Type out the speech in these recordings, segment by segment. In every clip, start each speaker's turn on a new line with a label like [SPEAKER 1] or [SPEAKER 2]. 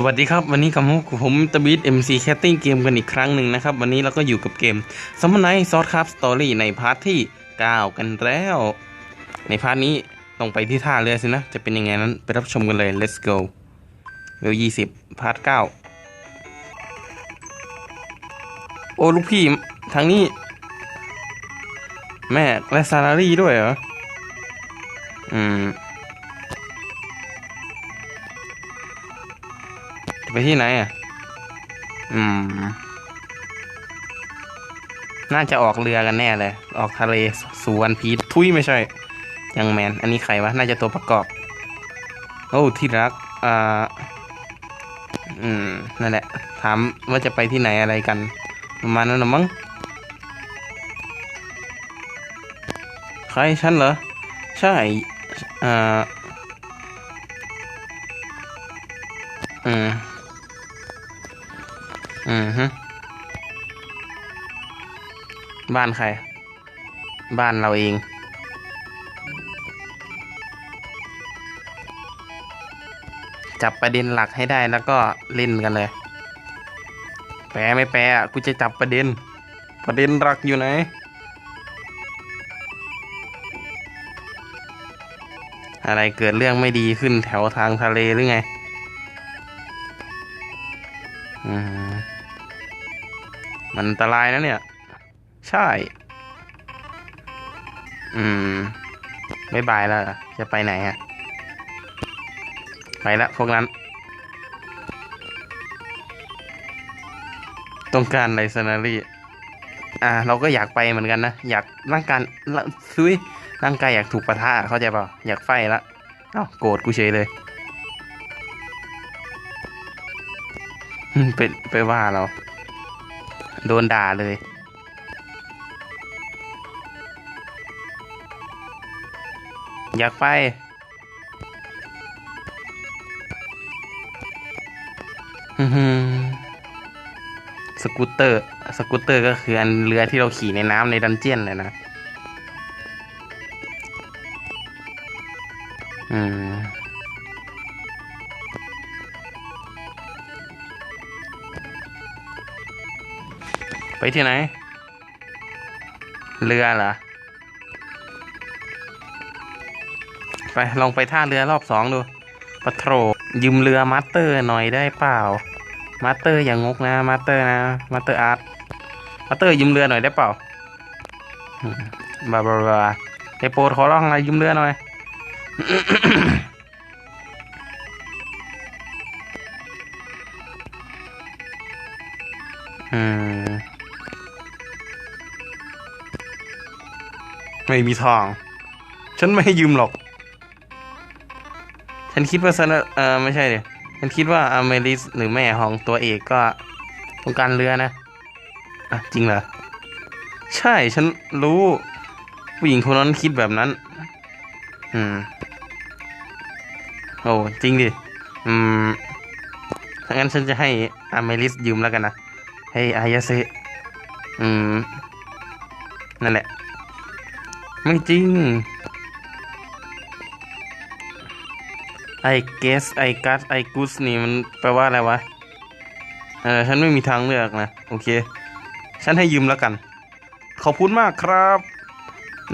[SPEAKER 1] สวัสดีครับ วันนี้กับผมตบีด MC c a t t i n g เกมกันอีกครั้งหนึ่งนะครับ วันนี้เราก็อยู่กับเกมสม m น n ซอ t ครับสตอรี่ในพาร์ทที่ 9 กันแล้ว ในพาร์ทนี้ต้องไปที่ท่าเรือสินะ จะเป็นยังไงนั้นไปรับชมกันเลย let's go เวล20พาร์ท9โอ้ ลูกพี่ทางนี้ แม่และซาลารีด้วยเหรอ อืม จะไปที่ไหนอะ อืม น่าจะออกเรือกันแน่เลย ออกทะเลสวนพีททุยไม่ใช่ ยังแมน อันนี้ใครวะ น่าจะตัวประกอบ โอ้ที่รัก อ่า อืม นั่นแหละ ถามว่าจะไปที่ไหนอะไรกัน ประมาณนั้นหรอมั้ง ใครฉันเหรอ ใช่ อ่า อืม อืมฮึบ้านใคร บ้านเราเอง จับประเด็นหลักให้ได้แล้วก็เล่นกันเลย แปลไม่แปลอะกูจะจับประเด็น ประเด็นหลักอยู่ไหนอะไรเกิดเรื่องไม่ดีขึ้นแถวทางทะเลหรือไง อืม มันอันตรายนะเนี่ย ใช่ อืมบายบายแล้ว จะไปไหนอะไปละพวกนั้น ต้องการไรซนารีอ่า เราก็อยากไปเหมือนกันนะ อยากร่างกายซุยร่างกายอยากถูกปะทะเข้าใจเปล่าอยากไฟละเอ้าโกรธกูเฉยเลยไปไปว่าเรา โดนด่าเลย อยากไป สกูตเตอร์ สกูตเตอร์ก็คืออันเรือที่เราขี่ในน้ำในดันเจียนเลยนะ อืม ที่ไหน เรือเหรอ ไปลองไปท่าเรือรอบสองดูปะโถยืมเรือมาสเตอร์หน่อยได้เปล่า มาสเตอร์อย่างงกนะ มาสเตอร์นะ มาสเตอร์อาร์ต มาสเตอร์ยืมเรือหน่อยได้เปล่าบาบาบาไอโปรดขอร้องอะไรยืมเรือหน่อยอืม ไม่มีทาง ฉันไม่ให้ยืมหรอก ฉันคิดว่าซนเออไม่ใช่เดี๋ยฉันคิดว่าอเมริสหรือแม่ของตัวเอกก็ต้องการเรือนะอะจริงเหรอ ใช่ฉันรู้ผู้หญิงคนนั้นคิดแบบนั้น อืม โอ้จริงดิ อืมถ้างั้นฉันจะให้อเมริสยืมแล้วกันนะ ให้อายาเซอืม นั่นแหละ ไม่จริง ไอเกสไอกัสไอกุสนี่มันแปลว่าอะไรวะ เออฉันไม่มีทางเลือกนะ โอเค ฉันให้ยืมแล้วกัน ขอบคุณมากครับ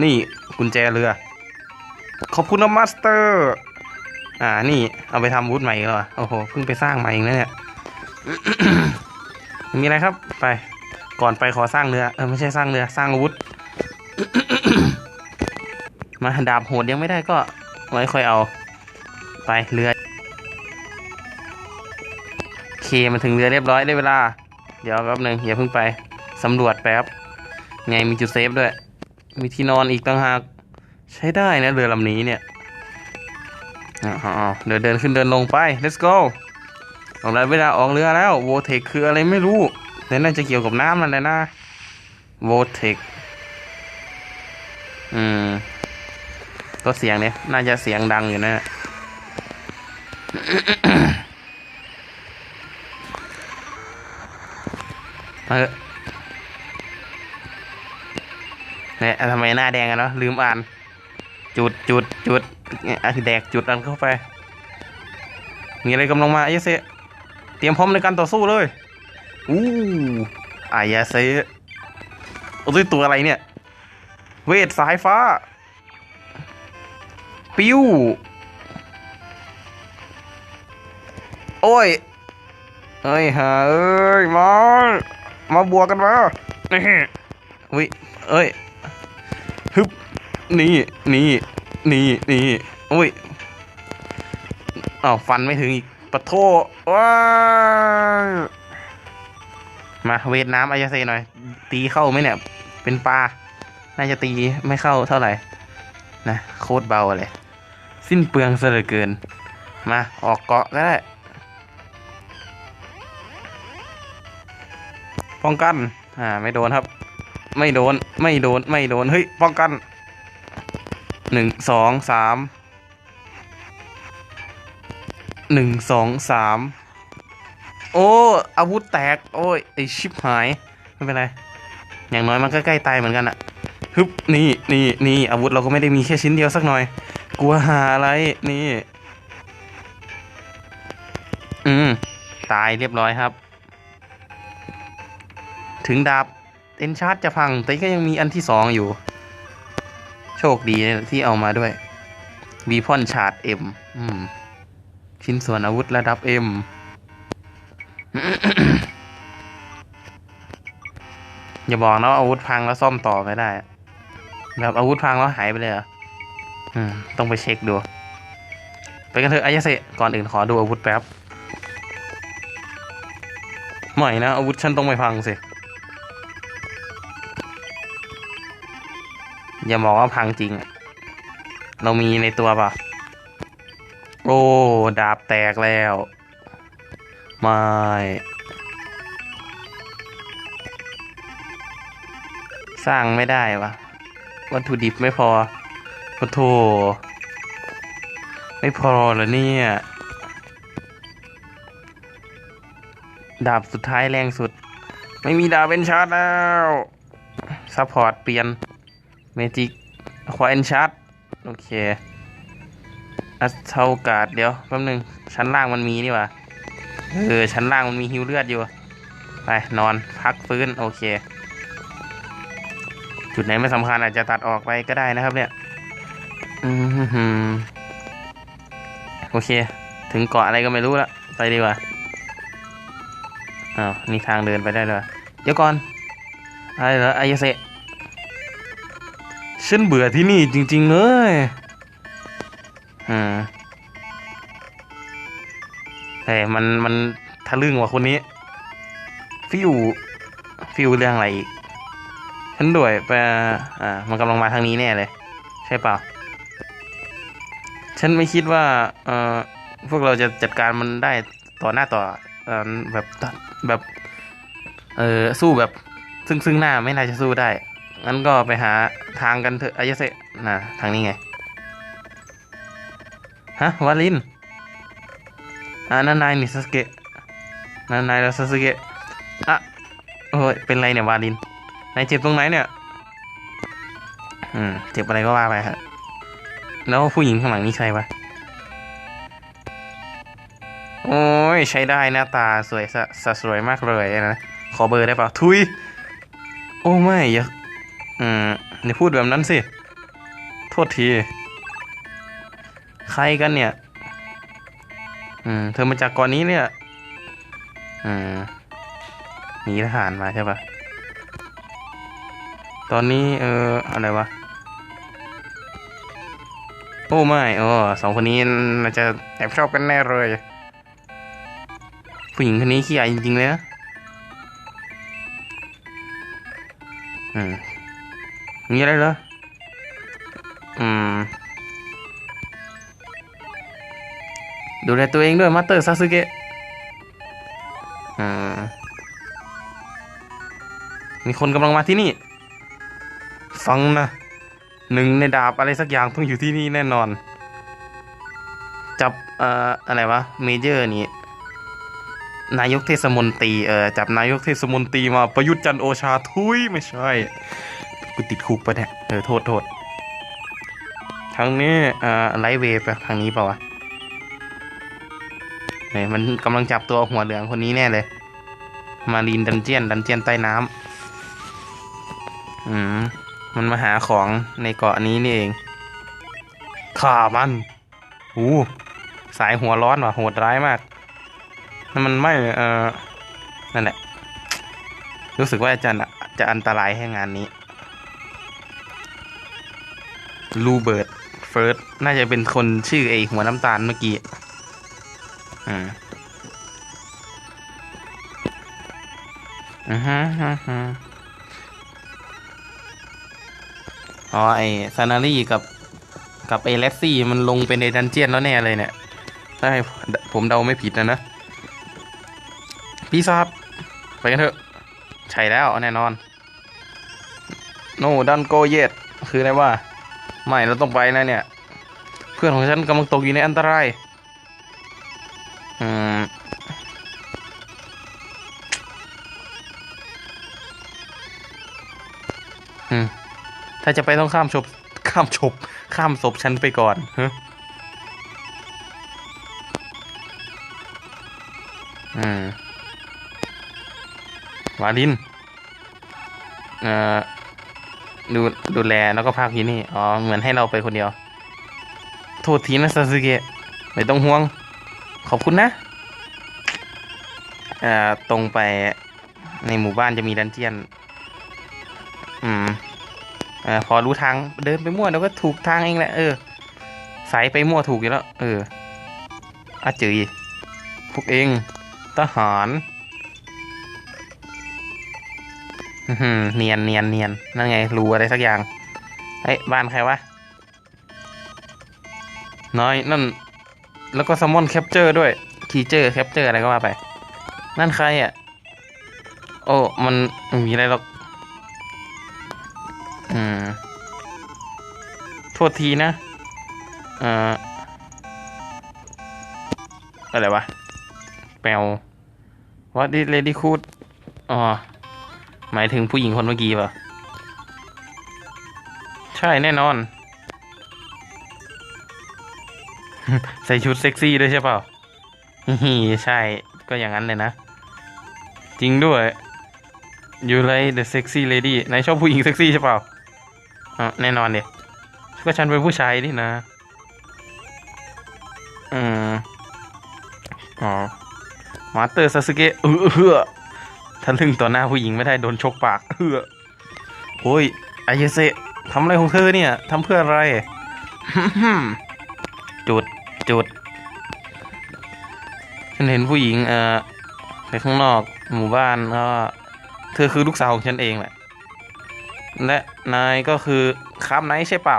[SPEAKER 1] นี่กุญแจเรือ ขอบคุณนะมาสเตอร์ อ่า นี่ เอาไปทำวุฒใหม่แล้วอโอ้โห เพิ่งไปสร้างใหม่เองนะเนี่ย มีอะไรครับ ไป ก่อนไปขอสร้างเรือ เออไม่ใช่สร้างเรือ สร้างอาวุธ มาดาบโหดยังไม่ได้ก็ไว้ค่อยเอา ไปเรือเคมาถึงเรือเรียบร้อยได้เวลา เดี๋ยวแป๊บหนึ่งอย่าเพิ่งไปสำรวจแป๊บไงมีจุดเซฟด้วย มีที่นอนอีกต่างหาก ใช้ได้นะเรือลำนี้เนี่ยอ๋อเดี๋ยวเดินขึ้นเดินลงไป let's go ออกแล้วเวลาออกเรือแล้วโวเทคคืออะไรไม่รู้แต่น่าจะเกี่ยวกับน้ำนั่นแหละนะโวเทคอืม ก็เสียงเนี่ยน่าจะเสียงดังอยู่นะเออเนี่ยทำไมหน้าแดงกันเนาะลืมอ่าน จุดจุดจุดเนี่ยอะแดกจุดอันเข้าไป มีอะไรกำลังมาเอเซเตรียมพร้อมในการต่อสู้เลยอู้อายาเซโอ้ยตัวอะไรเนี่ย เวทสายฟ้า ปิ้ว โอ้ยเอ้ยฮะเอ้ยมา มาบวกกันมานี่วิเอ้ยฮึบนี่นี่นี่นี่โอ้ยอ้าวฟันไม่ถึงอีกปะโทว้ายมาเวทน้ำอายาเซหน่อย ตีเข้าไหมเนี่ย เป็นปลา น่าจะตีไม่เข้าเท่าไหร่ นะ โคตรเบาเลย สิ้นเปลืองซะเหลือเกิน มาออกเกาะก็ได้ป้องกันอ่าไม่โดนครับ ไม่โดนไม่โดนไม่โดนเฮ้ยป้องกันหนึ่งสองสามหนึ่งสองสามโอ้อาวุธแตก โอ้ยไอชิบหาย ไม่เป็นไร อย่างน้อยมันก็ใกล้ตายเหมือนกันอะฮึบนี่นี่นี่อาวุธเราก็ไม่ได้มีแค่ชิ้นเดียวสักหน่อย กลัวหาอะไรนี่ อืม ตายเรียบร้อยครับ ถึงดาบเอ็นชาร์จจะพัง แต่ก็ยังมีอันที่สองอยู่ โชคดีที่เอามาด้วยวีพอนชาร์จเอ็มชิ้นส่วนอาวุธระดับเอ็มอย่าบอกนะว่าอาวุธพังแล้วซ่อมต่อไม่ได้ แบบอาวุธพังแล้วหายไปเลยเหร อืมต้องไปเช็คดู ไปกันเถอะอายาเซก่อนอื่นขอดูอาวุธแป๊บไม่นะ อาวุธฉันต้องไม่พังสิ อย่าบอกว่าพังจริงอะเรามีในตัวปะโอ้ ดาบแตกแล้ว ไม่สร้างไม่ได้วะวัตถุดิบไม่พอ โอ้โถไม่พอเหรอเนี่ย ดาบสุดท้ายแรงสุด ไม่มีดาบเป็นชาร์จแล้วซัพพอร์ตเปลี่ยน เมจิกควาเอนชาร์จโอเคอัสเทากาดเดี๋ยวแป๊บนึง ชั้นล่างมันมีนี่ว่าเออ ชั้นล่างมันมีฮิวเลือดอยู่ ไป นอนพักฟื้น โอเค จุดไหนไม่สำคัญอาจจะตัดออกไปก็ได้นะครับเนี่ย โอเค ถึงเกาะอะไรก็ไม่รู้ละไปดีกว่าอ้าวนี่ทางเดินไปได้เลยเดี๋ยวก่อนอะไรเหรอไอเซฉันเบื่อที่นี่จริง ๆ เลยอืมเฮ้ยมันมันทะลึ่งว่ะคนนี้ ฟิวฟิวเรื่องอะไรอีก ฉันด้วยไปอ่า มันกำลังมาทางนี้แน่เลย ใช่เปล่า ฉันไม่คิดว่าเอ่อพวกเราจะจัดการมันได้ต่อหน้าต่อเอ่อแบบแบบเออสู้แบบ ซึ่งซึ่งหน้าไม่น่าจะสู้ได้งั้นก็ไปหาทางกันเถอะอายาเซนะทางนี้ไงฮะวาลินอ่านั่นนายนี่ซาสเกะนั่นนายแล้วซาสเกะอะโอ้ยเป็นไรเนี่ยวาลินนายเจ็บตรงไหนเนี่ยอืมเจ็บอะไรก็ว่าไปฮะ แล้วผู้หญิงข้างหลังนี่ใครวะ โอ้ยใช้ได้หน้าตาสวยสะสสวยมากเลยนะขอเบอร์ได้ปล่าทุย โอ้ไม่อย่าอืมอย่าพูดแบบนั้นสิ โทษที ใครกันเนี่ย อืม เธอมาจากก่อนนี้เนี่ย อืมหนีทหารมาใช่ปะตอนนี้เอออะไรวะ โอ้ไม่โอ้สองคนนี้น่าจะแอบชอบกันแน่เลย ผู้หญิงคนนี้ขี้อายจริงๆเลยนะอืมมีอะไรเหรอ อืม ดูแลตัวเองด้วยมาสเตอร์ซาสึเกะ อืม มีคนกำลังมาที่นี่ ฟังนะ หนึ่งในดาบอะไรสักอย่างต้องอยู่ที่นี่แน่นอน จับเอ่ออะไรวะเมเจอร์นี่นายกเทศมนตรีเออจับนายกเทศมนตรีมาประยุทธ์จันโอชาทุยไม่ใช่กูติดคุกปะเนี่ยเออโทษโทษทางนี้เอ่อไลท์เวฟทางนี้เปล่าวะเนี่ยมันกำลังจับตัวหัวเหลืองคนนี้แน่เลย มารีนดันเจียนดันเจียนใต้น้ำอืม มันมาหาของในเกาะนี้นี่เองข่ามันหูสายหัวร้อนว่ะโหดร้ายมากนั่นมันไม่เออนั่นแหละ รู้สึกว่าอาจารย์จะอันตรายให้งานนี้ลูเบิร์ตเฟิร์สน่าจะเป็นคนชื่อไอหัวน้ำตาลเมื่อกี้อืมอือฮะ อ๋อไอซานารีกับกับไอเลสซี่มันลงไปในดันเจียนแล้วแน่เลยเนี่ย ถ้าให้ผมเดาไม่ผิดนะนะ พี่ซาบไปกันเถอะ ใช่แล้วแน่นอน โนดันโกเยตคืออะไรว่า ไม่เราต้องไปนะเนี่ย เพื่อนของฉันกำลังตกอยู่ในอันตราย อืมอืม ถ้าจะไปต้องข้ามศพข้ามศพข้ามศพฉันไปก่อนฮะอืมวาลิน เอ่อ ดู ดูแล แล้วก็พักที่นี่ อ๋อ เหมือนให้เราไปคนเดียว โทษทีนะซาสึเกะ ไม่ต้องห่วง ขอบคุณนะ เอ่อ ตรงไปในหมู่บ้านจะมีดันเจียน อืม อ่อพอรู้ทางเดินไปมั่วเดี๋ยวก็ถูกทางเองแหละเออสายไปมั่วถูกอยู่แล้วเอออาจืยพวกเองทหารอื้อหือเนียนเนียนเนียนนั่นไงรู้อะไรสักอย่างเอ้ยบ้านใครวะน้อยนั่น แล้วก็ซัมอนแคปเจอร์ด้วยคีเจอร์แคปเจอร์อะไรก็ว่าไป นั่นใครอะ โอ้ มันมีอะไรหรอก อืมโทษทีนะเอ่ออะไรวะ แปลวัดดิเลดี้คูดอ๋อ หมายถึงผู้หญิงคนเมื่อกี้ป่ะ ใช่แน่นอน ใส่ชุดเซ็กซี่ด้วยใช่เปล่าฮีใช่ ก็อย่างนั้นเลยนะ จริงด้วย you like the sexy lady นายชอบผู้หญิงเซ็กซี่ใช่เปล่า อะแน่นอนเดีก็ฉันเป็นผู้ชายนี่นะ อืม อ๋อ มาสเตอร์ซาสึเกะเออเฮือทะลึ่งต่อหน้าผู้หญิงไม่ได้โดนชกปากเฮือโอ้ยอายเซะทำอะไรของเธอเนี่ยทำเพื่ออะไร จุดจุด ฉันเห็นผู้หญิง เอ่อไปข้างนอกหมู่บ้านก็เธอคือลูกสาวของฉันเองแหละ และนายก็คือคราฟไนท์ใช่เปล่า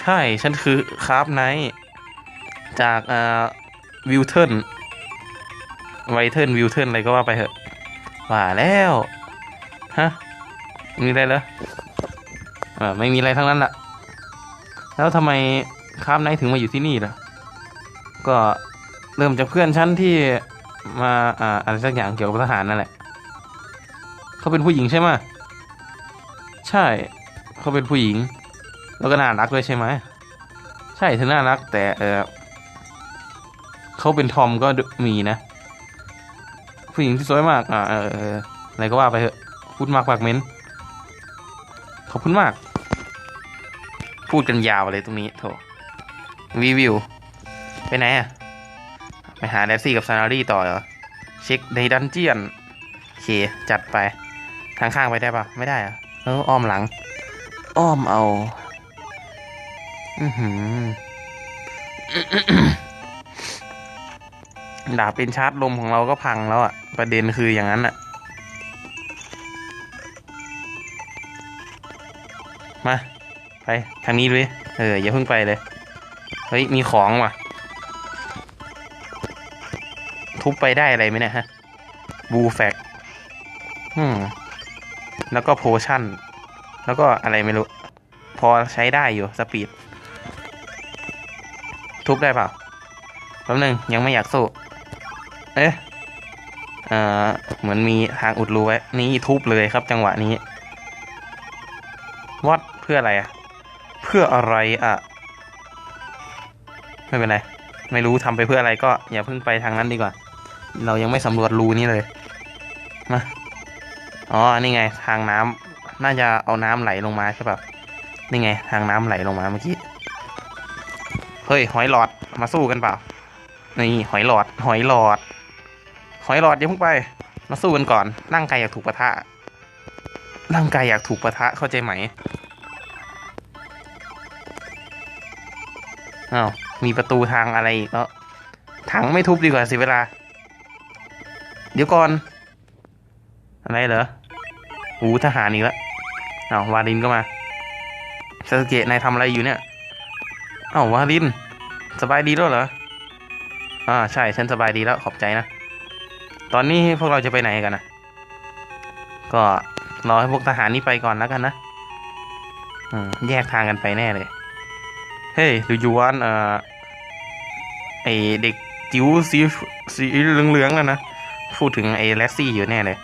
[SPEAKER 1] ใช่ฉันคือคราฟไนท์จากอ่อวิลเทิร์นไวเทิร์นวิลเทิร์นอะไรก็ว่าไปเถอะว่าแล้ว ฮะ มีอะไรเหรอเอไม่มีอะไรทั้งนั้นละแล้วทำไมคราฟไนท์ถึงมาอยู่ที่นี่ล่ะ ก็เริ่มจากเพื่อนฉันที่มาอ่าอะไรสักอย่างเกี่ยวกับทหารนั่นแหละ เขาเป็นผู้หญิงใช่ไหมใช่ เขาเป็นผู้หญิง แล้วก็น่ารักด้วยใช่ไหมใช่เธอน่ารัก แต่เออเขาเป็นทอมก็มีนะ ผู้หญิงที่สวยมาก อ่าเอออะไรก็ว่าไปเถอะพูดมากปากเหม้นขอบคุณมาก พูดกันยาวเลยตรงนี้โถวีวิว ไปไหนอะไปหาแดซี่กับซานารีต่อเหรอ เช็คในดันเจียนโอเคจัดไป ทางข้างไปได้ปะไม่ได้อะเอออ้อมหลัง อ้อมเอา อือหือดาบเป็นชาร์จลมของเราก็พังแล้วอะประเด็นคืออย่างนั้นอะมา ไป ทางนี้เลยเออ อย่าเพิ่งไปเลย เฮ้ย มีของว่ะ ทุบไปได้อะไรไหมเนี่ยฮะ บูแฟกอืม แล้วก็โพชั่น แล้วก็อะไรไม่รู้ พอใช้ได้อยู่สปีด ทุบได้เปล่าแป๊บนึงยังไม่อยากสู้ เอ๊ะเอ่อเหมือนมีทางอุดรูไว้ นี่ทุบเลยครับจังหวะนี้วัดเพื่ออะไรอะเพื่ออะไรอะไม่เป็นไร ไม่รู้ทำไปเพื่ออะไรก็อย่าเพิ่งไปทางนั้นดีกว่า เรายังไม่สำรวจรูนี้เลย มา อ๋อ นี่ไง ทางน้ำน่าจะเอาน้ำไหลลงมาใช่ป่ะ นี่ไง ทางน้ำไหลลงมาเมื่อกี้ เฮ้ย หอยหลอด มาสู้กันเปล่า นี่ หอยหลอด หอยหลอด หอยหลอดอย่าพิ่งไป มาสู้กันก่อน ร่างกายอยากถูกปะทะ ร่างกายอยากถูกปะทะ เข้าใจไหมอ้าวมีประตูทางอะไรอีกแล้วถังไม่ทุบดีกว่าสิเวลา เดี๋ยวก่อน อะไรเหรอหูทหารอีกแล้วอ้าวาลินก็มาซาสเกะนายทำอะไรอยู่เนี่ยเอ้าวาลิน สบายดีแล้วเหรอ อ่าใช่ฉันสบายดีแล้วขอบใจนะ ตอนนี้พวกเราจะไปไหนกันนะก็รอให้พวกทหารนี่ไปก่อนแล้วกันนะอืแยกทางกันไปแน่เลย เฮ้ยดูยูวันเอ่อไอเด็กจิ๋วสีสีเหลืองๆแล้วนะ พูดถึงไอ้แลสซี่อยู่แน่เลย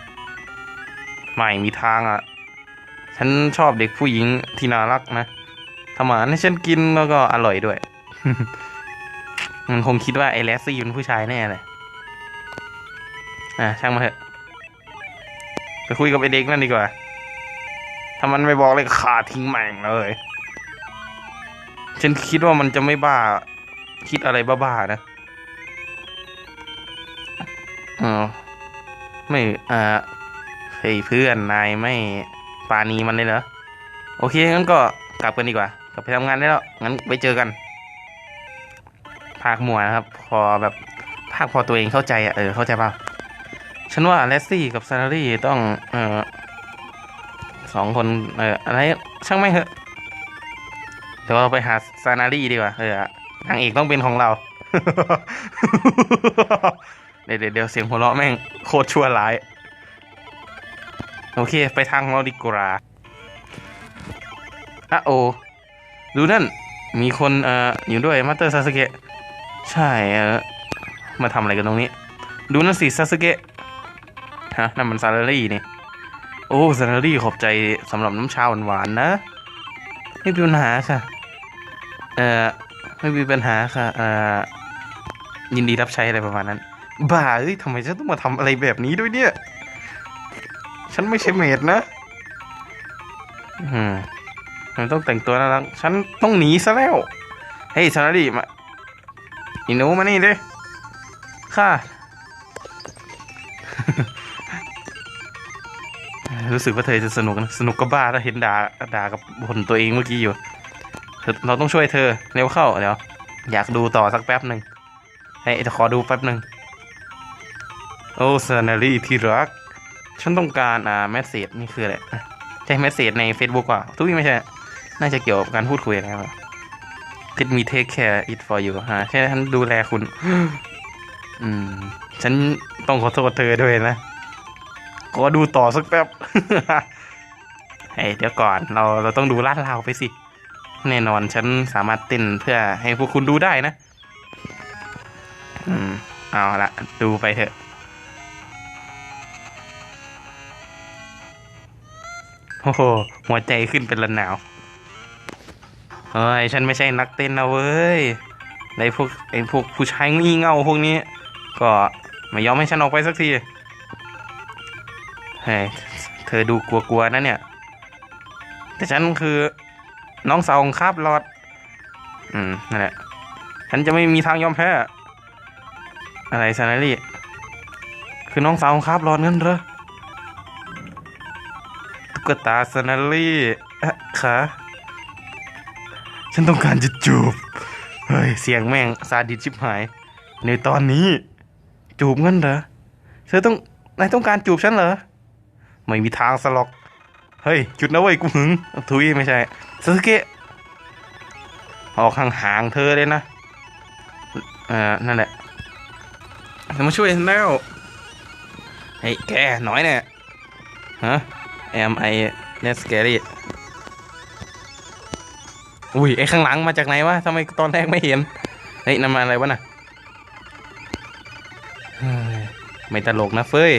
[SPEAKER 1] ไม่มีทางอะ ฉันชอบเด็กผู้หญิงที่น่ารักนะทำอาหารให้ฉันกินแล้วก็อร่อยด้วย มันคงคิดว่าไอ้แลสซี่เป็นผู้ชายแน่เลยอะช่างมาเถอะไปคุยกับไอเด็กนั่นดีกว่า ถ้ามันไม่บอกเลยขาทิ้งแม่งเลย ฉันคิดว่ามันจะไม่บ้า คิดอะไรบ้าๆนะอ๋อไม่ อ่า เฮ้ยเพื่อนนายไม่ปานีมันเลยเหรอโอเคงั้นก็กลับกันดีกว่า กลับไปทำงานได้แล้วงั้นไปเจอกัน ภาคมัวนะครับ พอแบบภาคพอตัวเองเข้าใจอะเออเข้าใจเปล่าฉันว่าเลสซี่กับซานารีต้องเออสองคนเอออะไรช่างไม่เถอะเดี๋ยวเราไปหาซานารีดีกว่า เออนางเอกต้องเป็นของเรา เดี๋ยวเดี๋ยวเสียงหัวเราะแม่งโคตรชั่วร้าย โอเค ไปทางเราดีกว่าอะโอ ดูนั่น มีคนเอ่ออยู่ด้วยมาสเตอร์ซาสเกะ ใช่เออมาทำอะไรกันตรงนี้ ดูนั่นสิซาสเกะ ฮะ นั่นมันซาลารี่นี่ โอ้ซาลารี่ขอบใจสำหรับน้ำชาหวานๆนะ ไม่มีปัญหาค่ะ เอ่อ ไม่มีปัญหาค่ะ เอ่อ ยินดีรับใช้อะไรประมาณนั้น บ้าเอ้ยทำไมฉันต้องมาทำอะไรแบบนี้ด้วยเนี่ย ฉันไม่ใช่เมดนะอืมมันต้องแต่งตัวน่ารัก ฉันต้องหนีซะแล้ว เฮ้ยซาลารี่มาอีหนูมานี่ดิค่ะ รู้สึกว่าเธอจะสนุกนะ สนุกก็บ้าถ้าเห็นด่าด่ากับบนตัวเองเมื่อกี้อยู่เธอเราต้องช่วยเธอ เร็วเข้าเดี๋ยว อยากดูต่อสักแป๊บหนึ่งเฮ้ยจะขอดูแป๊บหนึ่งโอ้ซานารีที่รัก ฉันต้องการอ่าแมสเซจนี่คืออะไรอะใช่แมสเซจใน Facebook ว่ะทุกที่ไม่ใช่ น่าจะเกี่ยวกับการพูดคุยนะครับ Let me take care it for you ฮะแค่ฉันดูแลคุณ อืม ฉันต้องขอโทษเธอด้วยนะขอดูต่อสักแป๊บเฮ้ยเดี๋ยวก่อนเราเราต้องดูลาดราวไปสิ แน่นอนฉันสามารถเต้นเพื่อให้พวกคุณดูได้นะ อืม เอาละดูไปเถอะ โอ้โหหัวใจขึ้นเป็นระนาวเฮ้ยฉันไม่ใช่นักเต้นนะเว้ยในพวกไอพวกผู้ชายงี่เง่าพวกนี้ ก็ไม่ยอมให้ฉันออกไปสักทีเฮ้ยเธอดูกลัวๆนะเนี่ย แต่ฉันคือน้องสาวของคาบลอด อืมนั่นแหละฉันจะไม่มีทางยอมแพ้อะไรซานารีคือน้องสาวของคาบลอดงั้นเหรอ กตาซนารีอะคะฉันต้องการจะจูบ เฮ้ย เสียงแม่งซาดิสชิบหาย ในตอนนี้ จูบงั้นเหรอ เธอต้องนายต้องการจูบฉันเหรอ ไม่มีทางสลอก เฮ้ย จุดนะเว้ยกูหึง ทุยไม่ใช่ซาสึเกะออกห่างๆเธอเลยนะ เอ่อ นั่นแหละจะมาช่วยฉันแล้วเฮ้ยแกหน่อยเนี่ยฮะ am I net scary อุ้ยไอข้างหลังมาจากไหนวะทำไมตอนแรกไม่เห็น เฮ้ยนั่นมาอะไรวะน่ะไม่ตลกนะเฟ้ย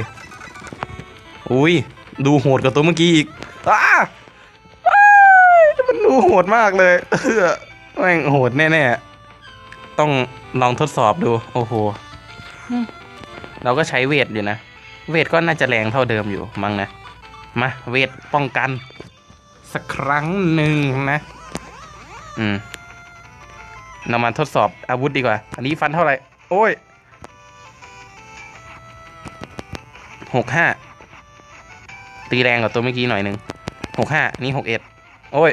[SPEAKER 1] อุ้ย ดูโหดกว่าตัวเมื่อกี้อีกอ้าามันดูโหดมากเลยเออแม่งโหดแน่ต้องลองทดสอบดู โอ้โห เราก็ใช้เวทอยู่นะ เวทก็น่าจะแรงเท่าเดิมอยู่มั้งนะ มาเวทป้องกัน สักครั้งหนึ่งนะ อืมเรามาทดสอบอาวุธดีกว่า อันนี้ฟันเท่าไหร่ โอ้ยหกห้าตีแรงกว่าตัวเมื่อกี้หน่อยหนึ่งหกห้านี่หกเอ็ดโอ้ย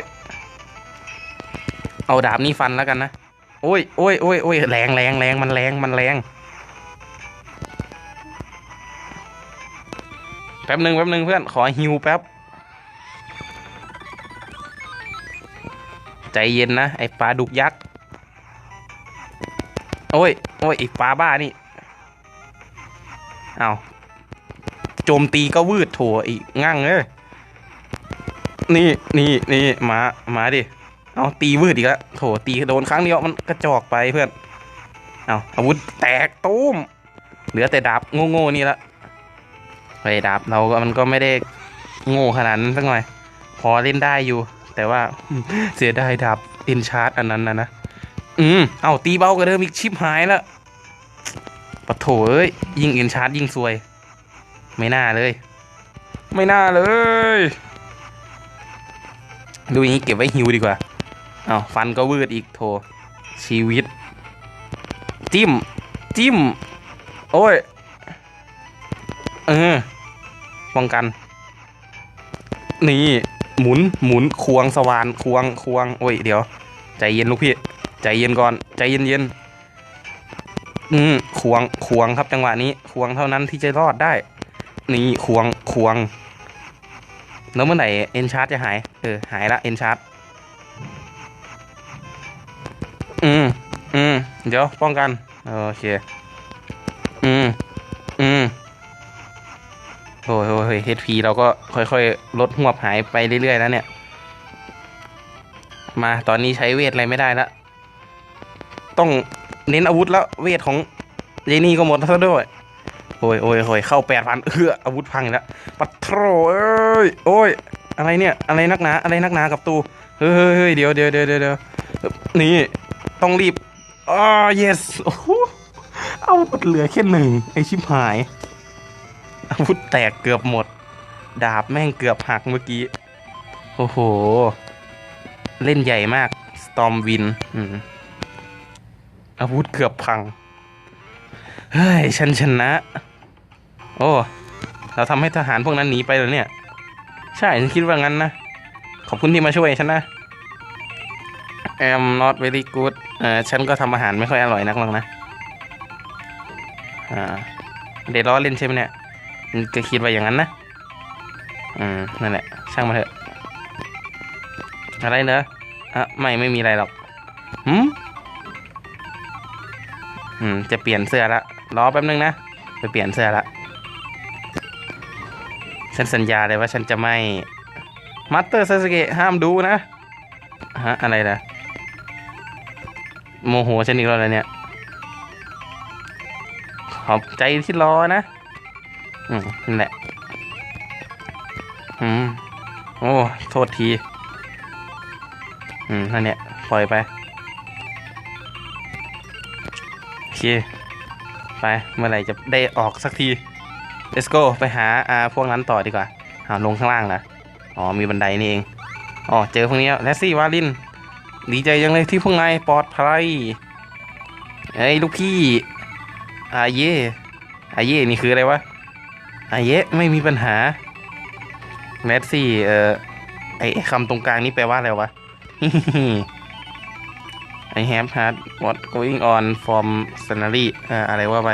[SPEAKER 1] เอาดาบนี่ฟันแล้วกันนะ โอ้ยโอ้ยโอ้ยโอ้ยแรงแรงแรงมันแรงมันแรง ป๊บหนึ่งแป๊บหนึ่งเพื่อนขอฮิวแป๊บ ใจเย็นนะ ไอปลาดุกยักษ์ โอ้ย โอ้ยไอ้ปลาบ้านี่เอาโจมตีก็วืดโถอีกงั่งเอ้ยนี่นี่นี่มามาดิเอาตีวืดอีกแล้วโถตีโดนครั้งเดียวมันกระจอกไปเพื่อนเอาอาวุธแตกตุ้มเหลือแต่ดาบโง่ๆนี่ละ ไอ้ดาบเราก็มันก็ไม่ได้โง่ขนาดนั้นสักหน่อย พอเล่นได้อยู่ แต่ว่าเสียดายดาบอินชาร์ดอันนั้นนะนะ อืม เอาตีเบากว่าเดิมอีกชิบหายแล้วปะโถเอ้ย ยิงอินชาร์ดยิงซวย ไม่น่าเลย ไม่น่าเลย ดูอย่างนี้เก็บไว้ฮิวดีกว่า เอาฟันก็วืดอีกโถชีวิต จิ้ม จิ้ม โอ้ย เออป้องกัน นี่หมุนหมุนควงสว่านควงควงโอ้ยเดี๋ยว ใจเย็นลูกพี่ใจเย็นก่อนใจเย็นเย็นอืมควงควงครับจังหวะนี้ควงเท่านั้นที่จะรอดได้ นี่ควงควง แล้วเมื่อไหร่เอ็นชาร์จะหายเออหายละเอ็นชาร์อืมอืมเดี๋ยวป้องกันโอเคอืมอืม โอ้ยโอ้ยเฮดพีเราก็ค่อยๆ ลดหวบหายไปเรื่อยๆแล้วเนี่ย มาตอนนี้ใช้เวทอะไรไม่ได้แล้วต้องเน้นอาวุธแล้วเวทของยายนี่ก็หมดซะด้วย โอ้ยโอ้ยโอ้ยเข้าแปดพันเอออาวุธพังแล้วปัดโถเอ้ยโอ้ย อะไรเนี่ย อะไรนักหนา อะไรนักหนากับตูเฮ้ยเฮ้ยเดี๋ยวเดี๋ยวเดี๋ยวเดี๋ยวนี่ต้องรีบอ่า yes อ้โหอาวุธเหลือแค่หนึ่งไอชิบหาย อาวุธแตกเกือบหมด ดาบแม่งเกือบหักเมื่อกี้ โอ้โห เล่นใหญ่มาก Storm Wind อืมอาวุธเกือบพัง เฮ้ย ฉันชนะ โอ้ เราทำให้ทหารพวกนั้นหนีไปแล้วเนี่ย ใช่ ฉันคิดว่างั้นนะ ขอบคุณที่มาช่วยฉันนะ I'm not very good เออฉันก็ทำอาหารไม่ค่อยอร่อยนักหรอกนะ อ่า เดี๋ยวล้อเล่นใช่ไหมเนี่ย ก็คิดว่าอย่างนั้นนะ อืม นั่นแหละ ช่างมาเถอะ อะไรเนอะอะไม่ไม่มีอะไรหรอกหืมอืม จะเปลี่ยนเสื้อละ รอแป๊บนึงนะ ไปเปลี่ยนเสื้อละ ฉันสัญญาเลยว่าฉันจะไม่มัตเตอร์ซาสเกะห้ามดูนะ ฮะ อะไรนะโมโหฉันอีกแล้วเหรอเนี่ย ขอบใจที่รอนะ อืมนั่นแหละ อืม โอ้ โทษที อืม นั่นเนี่ย ปล่อยไป โอเค ไป เมื่อไหร่จะได้ออกสักที let's go ไปหาอ่าพวกนั้นต่อดีกว่าหาลงข้างล่างนะอ๋อ มีบันไดนี่เอง อ๋อ เจอพวกนี้แล้วแลสซี่วาลิน ดีใจยังเลยที่พวกนายปลอดภัยเฮ้ยลูกพี่อาเย่อาเย่นี่คืออะไรวะ อาเย่ไม่มีปัญหาแลสซี่เอ่อไอคำตรงกลางนี่แปลว่าอะไรวะ I have had what going on from scenery อ่าอะไรว่าไป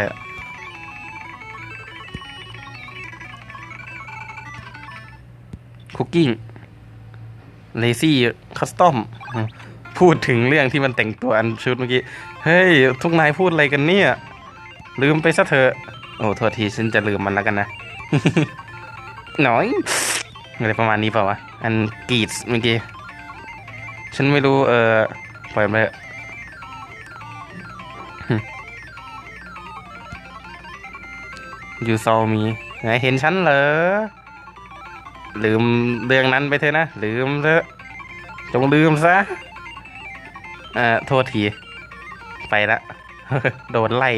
[SPEAKER 1] คุกกิ้งเลซี่คัสตอมพูดถึงเรื่องที่มันแต่งตัวอันชุดเมื่อกี้ เฮ้ย ทุกนายพูดอะไรกันเนี่ย ลืมไปซะเถอะ โอ้โทษทีฉันจะลืมมันแล้วกันนะ หน่อยอะไรประมาณนี้เปล่าวะ อันกรีดเมื่อกี้ ฉันไม่รู้ เออปล่อยไปเถอยูซอมีไงเห็นฉันเหรอ ลืมเรื่องนั้นไปเถอะนะ ลืมเถอะ จงลืมซะ เอ่อ โทษที ไปละ โดนไล่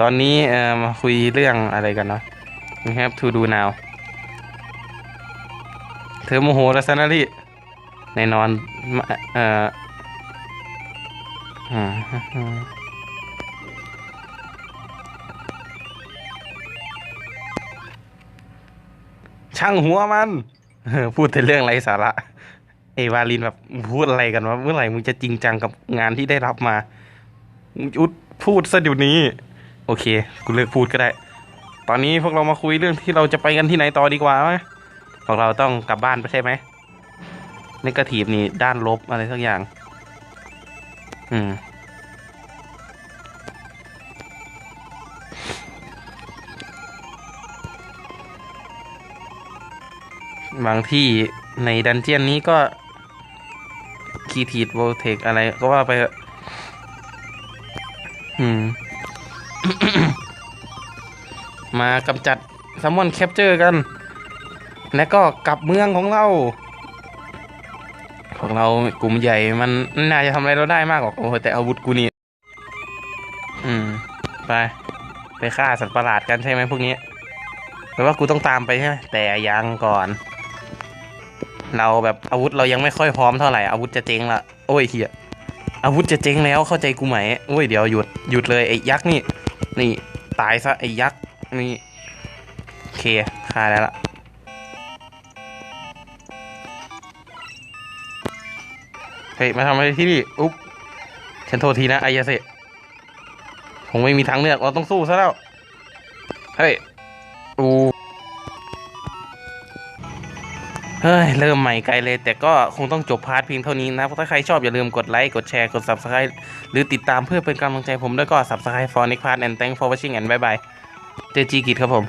[SPEAKER 1] ตอนนี้เอ่อมาคุยเรื่องอะไรกันเนาะ We have to do now เธอโมโหแล้วซะนะลี่แน่นอนเอ่อช่างหัวมันพูดแต่เรื่องไร้สาระเอวาลินแบบพูดอะไรกันวะเมื่อไหร่มึงจะจริงจังกับงานที่ได้รับมามึงอุดพูดซะเดี๋ยวนี้ โอเค กูเลิกพูดก็ได้ ตอนนี้พวกเรามาคุยเรื่องที่เราจะไปกันที่ไหนต่อดีกว่าไหมพวกเราต้องกลับบ้านไปใช่ไหมนกาทีฟนี่ด้านลบอะไรสักอย่าง อืม บางที่ในดันเจียนนี้ก็คีทีดโวเทคอะไรก็ว่าไปอืม มากำจัดซัมมอนแคปเจอร์กัน แล้วก็กลับเมืองของเรา ของเรากลุ่มใหญ่มันน่าจะทำอะไรเราได้มากกว่าโอ้แต่อาวุธกูนี่อืม ไป ไปฆ่าสัตว์ประหลาดกันใช่ไหมพวกนี้แปลว่ากูต้องตามไปใช่ไหมแต่ยังก่อน เราแบบอาวุธเรายังไม่ค่อยพร้อมเท่าไหร่อาวุธจะเจ๊งละโอ้ยเฮียอาวุธจะเจ๊งแล้วเข้าใจกูไหมโอ้ยเดี๋ยวหยุดหยุดเลยไอ้ยักษ์นี่ นี่ตายซะไอ้ยักษ์ นี่โอเคฆ่าได้ละเฮ้ยมาทำอะไรที่นี่อุ๊บฉันโทษทีนะอายาเซคงไม่มีทางเลือกเราต้องสู้ซะแล้ว เฮ้ยอูเฮ้ย เริ่มใหม่ไกลเลย แต่ก็คงต้องจบพาร์ทเพียงเท่านี้นะ ถ้าใครชอบอย่าลืมกดไลค์ กดแชร์ กด subscribe หรือติดตามเพื่อเป็นกำลังใจผมด้วยก็ subscribe for next part and thanks for watching and bye bye เจจีกิจครับผม